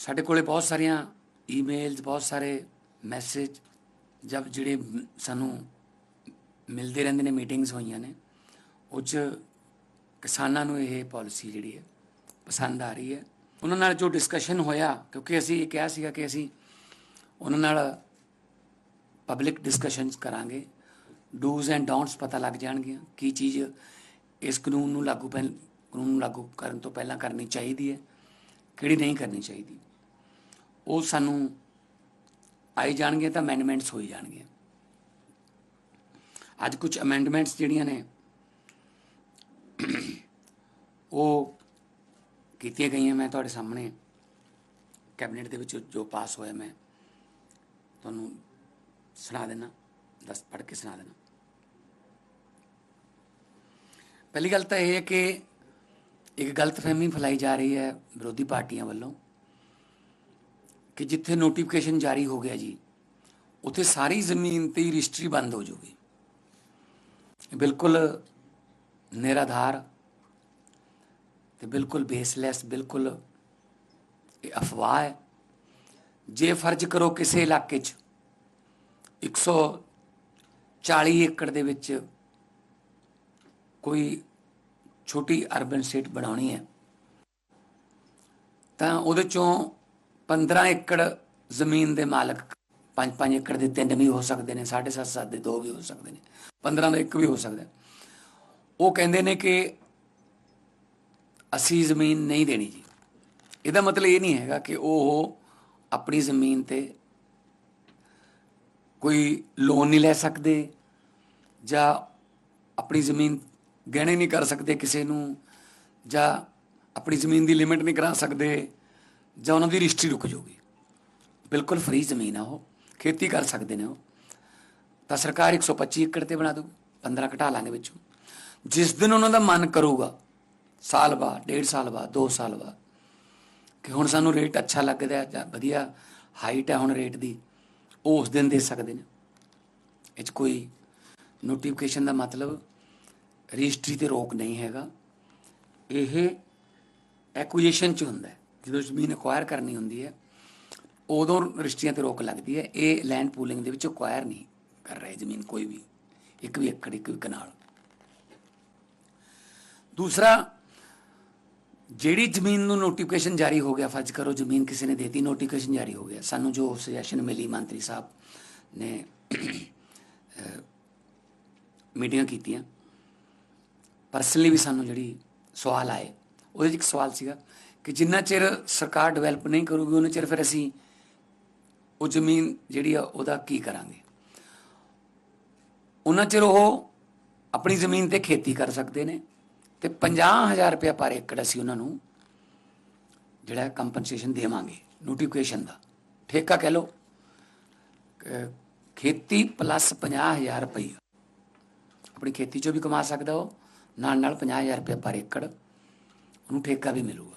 ਸਾਡੇ ਕੋਲੇ ਬਹੁਤ ਸਾਰੀਆਂ ਈਮੇਲਸ ਬਹੁਤ ਸਾਰੇ ਮੈਸੇਜ ਜਬ ਜਿਹੜੇ ਸਾਨੂੰ ਮਿਲਦੇ ਰਹਿੰਦੇ ਨੇ ਮੀਟਿੰਗਸ ਹੋਈਆਂ ਨੇ, ਉਹ 'ਚ ਕਿਸਾਨਾਂ ਨੂੰ ਇਹ ਪਾਲਿਸੀ ਜਿਹੜੀ ਹੈ, ਪਸੰਦ ਆ ਰਹੀ ਹੈ। ਉਹਨਾਂ ਨਾਲ ਜੋ ਡਿਸਕਸ਼ਨ ਹੋਇਆ, ਕਿਉਂਕਿ ਅਸੀਂ ਇਹ ਕਿਹਾ ਸੀਗਾ ਕਿ ਅਸੀਂ ਉਹਨਾਂ ਨਾਲ ਪਬਲਿਕ ਡਿਸਕਸ਼ਨਸ ਕਰਾਂਗੇ। ਡੂਜ਼ ਐਂਡ ਡੋਂਟਸ ਪਤਾ ਲੱਗ ਜਾਣਗੀਆਂ, ਕੀ ਚੀਜ਼ ਇਸ ਕਾਨੂੰਨ ਨੂੰ ਲਾਗੂ ਪਹਿਲ, ਕਾਨੂੰਨ ਨੂੰ ਲਾਗੂ ਕਰਨ ਤੋਂ ਪਹਿਲਾਂ ਕਰਨੀ ਚਾਹੀਦੀ ਹੈ, ਕਿਹੜੀ ਨਹੀਂ ਕਰਨੀ ਚਾਹੀਦੀ। ਉਹ ਸਾਨੂੰ ਆਈ ਜਾਣਗੇ ਤਾਂ ਅਮੈਂਡਮੈਂਟਸ ਹੋਈ ਜਾਣਗੀਆਂ। ਅੱਜ ਕੁਝ ਅਮੈਂਡਮੈਂਟਸ ਜਿਹੜੀਆਂ ਨੇ, ਉਹ ਕੀਤੀਆਂ ਗਈਆਂ ਮੈਂ ਤੁਹਾਡੇ ਸਾਹਮਣੇ। ਕੈਬਨਿਟ ਦੇ ਵਿੱਚ ਜੋ ਪਾਸ ਹੋਇਆ ਮੈਂ, ਤੁਹਾਨੂੰ ਸੁਣਾ ਦੇਣਾ ਦੱਸ, ਪੜ੍ਹ ਕੇ ਸੁਣਾ ਦੇਣਾ ਪਹਿਲੀ ਗੱਲ ਤਾਂ ਇਹ ਹੈ ਕਿ ਇੱਕ ਗਲਤਫਹਿਮੀ ਫੈਲਾਈ ਜਾ ਰਹੀ ਹੈ ਵਿਰੋਧੀ ਪਾਰਟੀਆਂ ਵੱਲੋਂ। ਕਿ ਜਿੱਥੇ ਨੋਟੀਫਿਕੇਸ਼ਨ ਜਾਰੀ ਹੋ ਗਿਆ ਜੀ, ਉੱਥੇ ਸਾਰੀ ਜ਼ਮੀਨ ਤੇ ਹੀ ਰਜਿਸਟਰੀ ਬੰਦ ਹੋ ਜਾਊਗੀ। ਬਿਲਕੁਲ ਨਿਰਾਧਾਰ ਤੇ ਬਿਲਕੁਲ ਬੇਸਲੈਸ ਬਿਲਕੁਲ ਇਹ ਅਫਵਾਹ ਹੈ। ਜੇ ਫਰਜ਼ ਕਰੋ ਕਿਸੇ ਇਲਾਕੇ 'ਚ 140 ਏਕੜ ਦੇ ਵਿੱਚ ਕੋਈ ਛੋਟੀ ਅਰਬਨ ਸਟੇਟ ਬਣਾਉਣੀ ਹੈ, ਤਾਂ ਉਹਦੇ ਚੋਂ 15 ਏਕੜ ਜ਼ਮੀਨ ਦੇ ਮਾਲਕ 5-5 ਏਕੜ ਦੇ ਤਿੰਨ ਵੀ ਹੋ ਸਕਦੇ ਨੇ 7.5 7 ਦੇ ਦੋ ਵੀ ਹੋ ਸਕਦੇ ਨੇ 15 ਦਾ ਇੱਕ ਵੀ ਹੋ ਸਕਦਾ ਉਹ ਕਹਿੰਦੇ ਨੇ ਕਿ ਅਸੀਂ ਜ਼ਮੀਨ ਨਹੀਂ ਦੇਣੀ ਜੀ। ਇਹਦਾ ਮਤਲਬ ਇਹ ਨਹੀਂ ਹੈਗਾ ਕਿ ਉਹ ਆਪਣੀ ਜ਼ਮੀਨ ਤੇ ਕੋਈ ਲੋਨ ਨਹੀਂ ਲੈ ਸਕਦੇ ਜਾਂ ਆਪਣੀ ਜ਼ਮੀਨ ਗਹਿਣੇ ਨਹੀਂ ਕਰ ਸਕਦੇ ਕਿਸੇ ਨੂੰ ਜਾਂ ਆਪਣੀ ਜ਼ਮੀਨ ਦੀ ਲਿਮਿਟ ਨਹੀਂ ਕਰਾ ਸਕਦੇ। ਜਾਂ ਉਹਨਾਂ ਦੀ ਰਜਿਸਟਰੀ ਰੁਕ ਜਾਊਗੀ। ਬਿਲਕੁਲ ਫ੍ਰੀ ਜ਼ਮੀਨ ਆ ਉਹ, ਖੇਤੀ ਕਰ ਸਕਦੇ ਨੇ ਉਹ। ਤਾਂ ਸਰਕਾਰ 125 ਏਕੜ ਤੇ ਬਣਾ ਦੂ 15 ਘਟਾ ਲਾਂਗੇ ਵਿੱਚੋਂ। ਜਿਸ ਦਿਨ ਉਹਨਾਂ ਦਾ ਮਨ ਕਰੂਗਾ, ਸਾਲ ਬਾਅਦ, ਡੇਢ ਸਾਲ ਬਾਅਦ 2 ਸਾਲ ਬਾਅਦ, ਕਿ ਹੁਣ ਸਾਨੂੰ ਰੇਟ ਅੱਛਾ ਲੱਗਦਾ ਜਾਂ ਵਧੀਆ ਹਾਈਟ ਹੈ ਹੁਣ ਰੇਟ ਦੀ ਉਹ ਉਸ ਦਿਨ ਦੇ ਸਕਦੇ ਨੇ। ਇਹ 'ਚ ਕੋਈ ਨੋਟੀਫਿਕੇਸ਼ਨ ਦਾ ਮਤਲਬ ਰਜਿਸਟਰੀ ਤੇ ਰੋਕ ਨਹੀਂ ਹੈਗਾ। ਇਹ ਐਕੁਜੀਸ਼ਨ ਚ ਹੁੰਦਾ ਹੈ। ਜਦੋਂ ਜ਼ਮੀਨ ਅਕਵਾਇਰ ਕਰਨੀ ਹੁੰਦੀ ਹੈ, ਉਦੋਂ ਰਜਿਸਟਰੀਆਂ ਤੇ ਰੋਕ ਲੱਗਦੀ ਹੈ। ਇਹ ਲੈਂਡ ਪੂਲਿੰਗ ਦੇ ਵਿੱਚ ਅਕਵਾਇਰ ਨਹੀਂ ਕਰ ਰਹੇ ਜ਼ਮੀਨ ਕੋਈ ਵੀ, ਇੱਕ ਵੀ ਏਕੜ, ਇੱਕ ਵੀ ਕਨਾਲ। ਦੂਸਰਾ, ਜਿਹੜੀ ਜ਼ਮੀਨ ਨੂੰ ਨੋਟੀਫਿਕੇਸ਼ਨ ਜਾਰੀ ਹੋ ਗਿਆ, ਫਰਜ਼ ਕਰੋ ਜ਼ਮੀਨ ਕਿਸੇ ਨੇ ਦੇਤੀ ਨੋਟੀਫਿਕੇਸ਼ਨ ਜਾਰੀ ਹੋ ਗਿਆ। ਸਾਨੂੰ ਜੋ ਸੁਜੈਸ਼ਨ ਮਿਲੀ, ਮੰਤਰੀ ਸਾਹਿਬ ਨੇ ਮੀਟਿੰਗਾਂ ਕੀਤੀਆਂ। ਪਰਸਨਲੀ ਵੀ ਸਾਨੂੰ ਜਿਹੜੀ ਸਵਾਲ ਆਏ, ਉਹਦੇ 'ਚ ਇੱਕ ਸਵਾਲ ਸੀਗਾ ਕਿ ਜਿੰਨਾ ਚਿਰ ਸਰਕਾਰ ਡਿਵੈਲਪ ਨਹੀਂ ਕਰੂਗੀ, ਉਹਨਾਂ ਚਿਰ ਫਿਰ ਅਸੀਂ ਉਹ ਜ਼ਮੀਨ ਜਿਹੜੀ ਆ, ਉਹਦਾ ਕੀ ਕਰਾਂਗੇ? ਉਹਨਾਂ ਚਿਰ ਉਹ ਆਪਣੀ ਜ਼ਮੀਨ ਤੇ ਖੇਤੀ ਕਰ ਸਕਦੇ ਨੇ ਤੇ 50000 ਰੁਪਏ ਪਰ ਏਕੜ ਅਸੀਂ ਉਹਨਾਂ ਨੂੰ ਜਿਹੜਾ ਕੰਪਨਸੇਸ਼ਨ ਦੇਵਾਂਗੇ ਨੋਟੀਫਿਕੇਸ਼ਨ ਦਾ। ਠੇਕਾ ਕਹਿ ਲਓ ਖੇਤੀ ਪਲੱਸ 50000 ਰੁਪਏ ਆਪਣੀ ਖੇਤੀ ਚੋਂ ਵੀ ਕਮਾ ਸਕਦਾ ਉਹ ਨਾਲ ਨਾਲ 50000 ਰੁਪਏ ਪਰ ਏਕੜ, ਉਹਨੂੰ ਠੇਕਾ ਵੀ ਮਿਲੂਗਾ।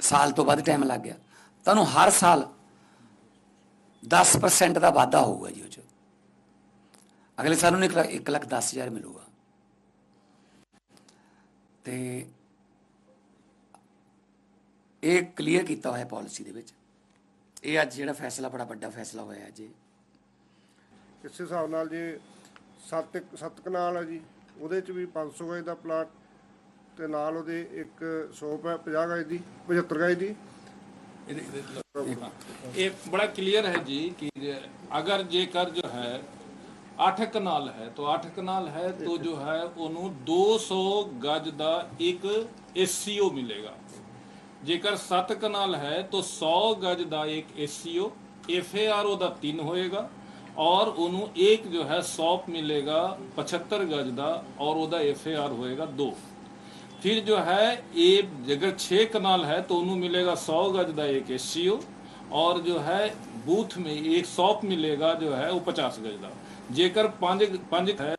ਸਾਲ ਤੋਂ ਵੱਧ ਟਾਈਮ ਲੱਗ ਗਿਆ। ਤੁਹਾਨੂੰ ਹਰ ਸਾਲ 10% ਦਾ ਵਾਧਾ ਹੋਊਗਾ ਜੀ ਉਹ 'ਚ। ਅਗਲੇ ਸਾਲ ਨੂੰ 1 ਲੱਖ 10 ਹਜ਼ਾਰ ਮਿਲੂਗਾ। ਤੇ ਇਹ ਕਲੀਅਰ ਕੀਤਾ ਹੋਇਆ ਪਾਲਿਸੀ ਦੇ ਵਿੱਚ। ਇਹ ਅੱਜ ਜਿਹੜਾ ਫੈਸਲਾ, ਬੜਾ ਵੱਡਾ ਫੈਸਲਾ ਹੋਇਆ ਅੱਜ। ਇਹ ਇਸ ਹਿਸਾਬ ਨਾਲ ਜੇ ਸੱਤ ਸੱਤ ਕਨਾਲ ਹੈ ਜੀ, ਉਹਦੇ ਚ ਵੀ 500 ਗਜ ਦਾ ਪਲਾਟ ਤੇ ਨਾਲ ਉਹਦੇ ਇੱਕ 100 ਹੈ 50 ਗਜ ਦੀ 75 ਗਜ ਦੀ ये बड़ा क्लियर है जी कि अगर जेकर जो है ਅੱਠ ਕਨਾਲ ਹੈ तो ਅੱਠ ਕਨਾਲ ਹੈ तो जो है ਉਹਨੂੰ 200 ਗਜ ਦਾ ਇੱਕ ਐਸਸੀਓ ਮਿਲੇਗਾ ਜੇਕਰ 7 ਕਨਾਲ ਹੈ तो 100 ਗਜ ਦਾ ਇੱਕ ਐਸਸੀਓ ਐਫਏਆਰ ਉਹਦਾ 3 ਹੋਏਗਾ और ਉਹਨੂੰ ਇੱਕ ਜੋ ਹੈ ਸੌਪ ਮਿਲੇਗਾ 75 ਗਜ ਦਾ ਔਰ ਉਹਦਾ ਐਫਏਆਰ ਹੋਏਗਾ 2 फिर जो है ये अगर छह कनाल है तो उन्हें मिलेगा सौ गज का एक एस और जो है बूथ में एक सौप मिलेगा जो है वो पचास गज का जेकर पांच पांच है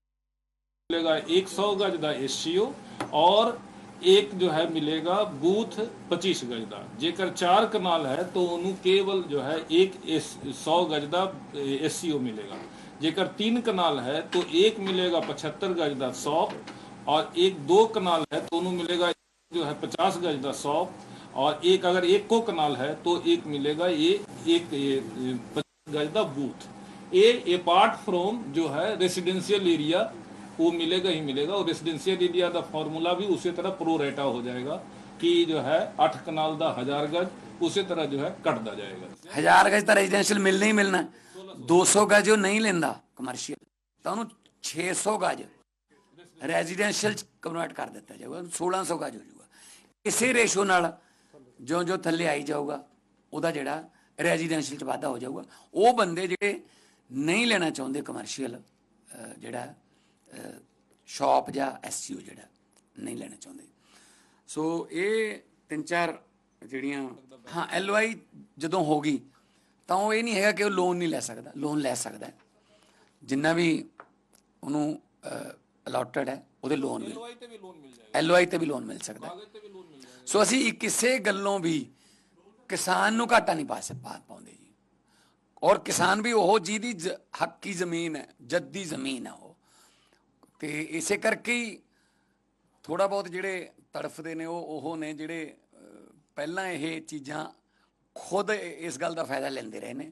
मिलेगा एक सौ गज का एस और एक जो है मिलेगा बूथ 25 गज का जेकर चार कनाल है तो उन्हें केवल जो है एक सौ गज का एस मिलेगा जेकर तीन कनाल है तो एक मिलेगा पचहत्तर गज का सौ और एक दो कनाल है तो उन्हें मिलेगा जो है पचास गज का सौ और एक अगर एक को कनाल है तो एक मिलेगा ये एक ये, पचास गज का बूथ ये अपार्ट फ्रॉम जो है रेसिडेंशियल एरिया वो मिलेगा ही मिलेगा और रेसिडेंशियल एरिया का फार्मूला भी उसी तरह प्रो रेटा हो जाएगा कि जो है अठ कनाल का हजार गज उसी तरह जो है कटता जाएगा ਹਜ਼ਾਰ ਗਜ ਤਾਂ ਰੈਜ਼ੀਡੈਂਸ਼ੀਅਲ ਮਿਲਣਾ ਹੀ ਮਿਲਣਾ 200 ਗਜ ਉਹ ਨਹੀਂ ਲੈਂਦਾ ਕਮਰਸ਼ੀਅਲ ਤਾਂ ਉਹਨੂੰ 600 ਗਜ ਰੈਜ਼ੀਡੈਂਸ਼ੀਅਲ ਚ ਕਨਵਰਟ ਕਰ ਦਿੱਤਾ ਜਾਊਗਾ ਉਹਨੂੰ 1600 ਗਜ ਹੋ ਜਾਊਗਾ। ਇਸੇ ਰੇਸ਼ੋ ਨਾਲ ਜਿਉਂ ਜਿਉਂ ਥੱਲੇ ਆਈ ਜਾਊਗਾ, ਉਹਦਾ ਜਿਹੜਾ ਰੈਜ਼ੀਡੈਂਸ਼ੀਅਲ ਚ ਵਾਧਾ ਹੋ ਜਾਊਗਾ। ਉਹ ਬੰਦੇ ਜਿਹੜੇ ਨਹੀਂ ਲੈਣਾ ਚਾਹੁੰਦੇ ਕਮਰਸ਼ੀਅਲ ਜਿਹੜਾ ਸ਼ਾਪ ਜਾਂ ਐਸਸੀਓ ਜਿਹੜਾ ਨਹੀਂ ਲੈਣਾ ਚਾਹੁੰਦੇ। ਸੋ ਇਹ ਤਿੰਨ ਚਾਰ ਜਿਹੜੀਆਂ, ਹਾਂ ਐਲਓਆਈ ਜਦੋਂ ਹੋ ਗਈ, ਤਾਂ ਉਹ ਇਹ ਨਹੀਂ ਹੈਗਾ ਕਿ ਉਹ ਲੋਨ ਨਹੀਂ ਲੈ ਸਕਦਾ ਲੋਨ ਲੈ ਸਕਦਾ। ਜਿੰਨਾ ਵੀ ਉਹਨੂੰ ਅਲਾਟਡ ਹੈ ਉਹਦੇ ਲੋਨ ਵੀ ਤੇ ਵੀ ਲੋਨ ਮਿਲ ਜਾਏਗਾ ਐਲਓਆਈ ਤੇ ਵੀ ਲੋਨ ਮਿਲ ਸਕਦਾ ਹੈ। ਤੇ ਵੀ ਲੋਨ ਮਿਲ ਜਾਏਗਾ ਸੋ ਅਸੀਂ ਕਿਸੇ ਗੱਲੋਂ ਵੀ ਕਿਸਾਨ ਨੂੰ ਘਾਟਾ ਨਹੀਂ ਪਾ ਸਕ ਪਾ ਪਾਉਂਦੇ ਜੀ ਔਰ ਕਿਸਾਨ ਵੀ ਉਹ ਜਿਹਦੀ ਜ- ਹੱਕੀ ਜ਼ਮੀਨ ਹੈ ਜੱਦੀ ਜ਼ਮੀਨ ਹੈ ਉਹ ਤੇ ਇਸੇ ਕਰਕੇ ਹੀ ਥੋੜਾ ਬਹੁਤ ਜਿਹੜੇ ਤੜਫਦੇ ਨੇ ਉਹ ਉਹ ਨੇ ਜਿਹੜੇ ਅਹ, ਪਹਿਲਾਂ ਇਹ ਚੀਜ਼ਾਂ ਖੁਦ ਇਸ ਗੱਲ ਦਾ ਫਾਇਦਾ ਲੈਂਦੇ ਰਹੇ ਨੇ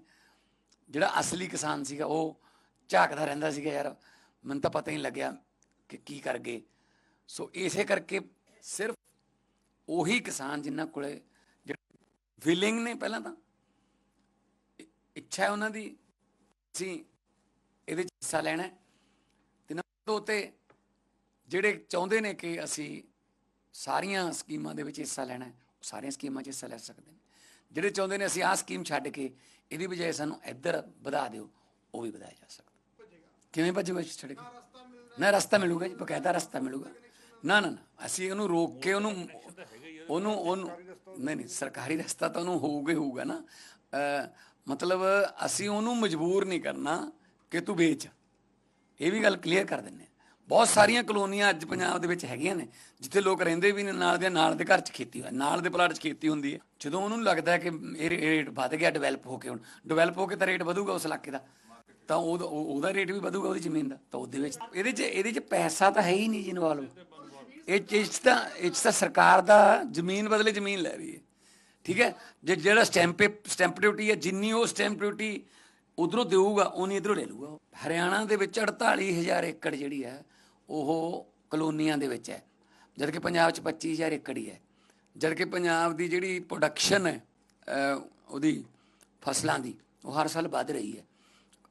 ਜਿਹੜਾ ਅਸਲੀ ਕਿਸਾਨ ਸੀਗਾ ਉਹ ਝਾਕਦਾ ਰਹਿੰਦਾ ਸੀਗਾ ਯਾਰ ਮੈਨੂੰ ਤਾਂ ਪਤਾ ਹੀ ਨਹੀਂ ਲੱਗਿਆ ਕਿ ਕੀ ਕਰ ਗਏ? ਸੋ ਇਸੇ ਕਰਕੇ ਸਿਰਫ ਉਹੀ ਕਿਸਾਨ ਜਿਨ੍ਹਾਂ ਕੋਲੇ ਜਿਹੜੇ ਵਿਲਿੰਗ ਨੇ ਪਹਿਲਾਂ ਤਾਂ ਇੱਛਾ ਹੈ ਉਹਨਾਂ ਦੀ, ਅਸੀਂ ਇਹਦੇ 'ਚ ਹਿੱਸਾ ਲੈਣਾ ਹੈ। ਤੇ ਨੰਬਰ ਦੋ ਜਿਹੜੇ ਚਾਹੁੰਦੇ ਨੇ ਕਿ ਅਸੀਂ ਸਾਰੀਆਂ ਸਕੀਮਾਂ ਦੇ ਵਿੱਚ ਹਿੱਸਾ ਲੈਣਾ ਉਹ ਸਾਰੀਆਂ ਸਕੀਮਾਂ 'ਚ ਹਿੱਸਾ ਲੈ ਸਕਦੇ ਨੇ। ਜਿਹੜੇ ਚਾਹੁੰਦੇ ਨੇ ਅਸੀਂ ਆਹ ਸਕੀਮ ਛੱਡ ਕੇ ਇਹਦੀ ਬਜਾਏ ਸਾਨੂੰ ਇੱਧਰ ਵਧਾ ਦਿਓ, ਉਹ ਵੀ ਵਧਾਇਆ ਜਾ ਸਕਦਾ। ਕਿਵੇਂ ਭੱਜੂਗਾ ਛੱਡ ਕੇ? ਨਾ ਰਸਤਾ ਮਿਲੂਗਾ ਜੀ, ਬਕਾਇਦਾ ਰਸਤਾ ਮਿਲੂਗਾ। ਨਾ ਨਾ ਨਾ, ਅਸੀਂ ਉਹਨੂੰ ਰੋਕ ਕੇ ਉਹਨੂੰ ਉਹਨੂੰ ਉਹਨੂੰ ਨਹੀਂ ਨਹੀਂ, ਸਰਕਾਰੀ ਰਸਤਾ ਤਾਂ ਉਹਨੂੰ ਹੋਊਗਾ ਹੀ ਹੋਊਗਾ ਨਾ। ਮਤਲਬ ਅਸੀਂ ਉਹਨੂੰ ਮਜਬੂਰ ਨਹੀਂ ਕਰਨਾ ਕਿ ਤੂੰ ਵੇਚ। ਇਹ ਵੀ ਗੱਲ ਕਲੀਅਰ ਕਰ ਦਿੰਨੇ ਬਹੁਤ ਸਾਰੀਆਂ ਕਲੋਨੀਆਂ ਅੱਜ ਪੰਜਾਬ ਦੇ ਵਿੱਚ ਹੈਗੀਆਂ ਨੇ, ਜਿੱਥੇ ਲੋਕ ਰਹਿੰਦੇ ਵੀ ਨੇ ਨਾਲ ਦੇ ਨਾਲ ਦੇ ਘਰ 'ਚ ਖੇਤੀ ਹੋਇਆ ਨਾਲ ਦੇ ਪਲਾਟ 'ਚ ਖੇਤੀ ਹੁੰਦੀ ਹੈ। ਜਦੋਂ ਉਹਨੂੰ ਲੱਗਦਾ ਹੈ ਕਿ ਇਹ ਰੇਟ ਵੱਧ ਗਿਆ ਡਿਵੈਲਪ ਹੋ ਕੇ ਹੁਣ ਡਿਵੈਲਪ ਹੋ ਕੇ ਤਾਂ ਰੇਟ ਵਧੂਗਾ ਉਸ ਇਲਾਕੇ ਦਾ। ਤਾਂ ਉਹਦਾ ਉਹ- ਉਹਦਾ ਰੇਟ ਵੀ ਵਧੂਗਾ ਉਹਦੀ ਜ਼ਮੀਨ ਦਾ, ਤਾਂ ਉਹਦੇ ਵਿੱਚ ਇਹਦੇ 'ਚ ਇਹਦੇ 'ਚ ਪੈਸਾ ਤਾਂ ਹੈ ਹੀ ਨਹੀਂ ਜੀ ਇਨਵੋਲਵ ਇਹ 'ਚ- ਇਹ 'ਚ ਤਾਂ ਇਹ 'ਚ ਤਾਂ ਸਰਕਾਰ ਦਾ ਜ਼ਮੀਨ ਬਦਲੇ ਜ਼ਮੀਨ ਲੈ ਰਹੀ ਹੈ। ਠੀਕ ਹੈ? ਜੇ ਜਿਹੜਾ ਸਟੈਂਪ ਸਟੈਂਪ ਡਿਊਟੀ ਹੈ, ਜਿੰਨੀ ਉਹ ਸਟੈਂਪ ਡਿਊਟੀ ਉਧਰੋਂ ਦੇਊਗਾ ਉਨੀ ਇਧਰੋਂ ਲੈ ਲੂਗਾ ਉਹ। ਹਰਿਆਣਾ ਦੇ ਵਿੱਚ 48000 ਏਕੜ ਜਿਹੜੀ ਹੈ, ਉਹ ਕਲੋਨੀਆਂ ਦੇ ਵਿੱਚ ਹੈ। ਜਦ ਕਿ ਪੰਜਾਬ 'ਚ 25000 ਏਕੜ ਹੀ ਹੈ। ਜਦ ਕਿ ਪੰਜਾਬ ਦੀ ਜਿਹੜੀ ਪ੍ਰੋਡਕਸ਼ਨ ਹੈ ਉਹਦੀ ਫਸਲਾਂ ਦੀ, ਉਹ ਹਰ ਸਾਲ ਵੱਧ ਰਹੀ ਹੈ।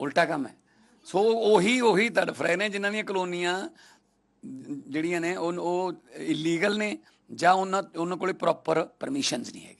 ਉਲਟਾ ਕੰਮ ਹੈ। ਸੋ ਉਹੀ ਉਹੀ ਤੜਫ ਰਹੇ ਨੇ ਜਿਨ੍ਹਾਂ ਦੀਆਂ ਕਲੋਨੀਆਂ ਜਿਹੜੀਆਂ ਨੇ, ਉਹ ਇਲੀਗਲ ਨੇ ਜਾਂ ਉਹਨਾਂ ਉਹਨਾਂ ਕੋਲੇ ਪ੍ਰੋਪਰ ਪਰਮਿਸ਼ਨਸ ਨਹੀਂ ਹੈਗੇ।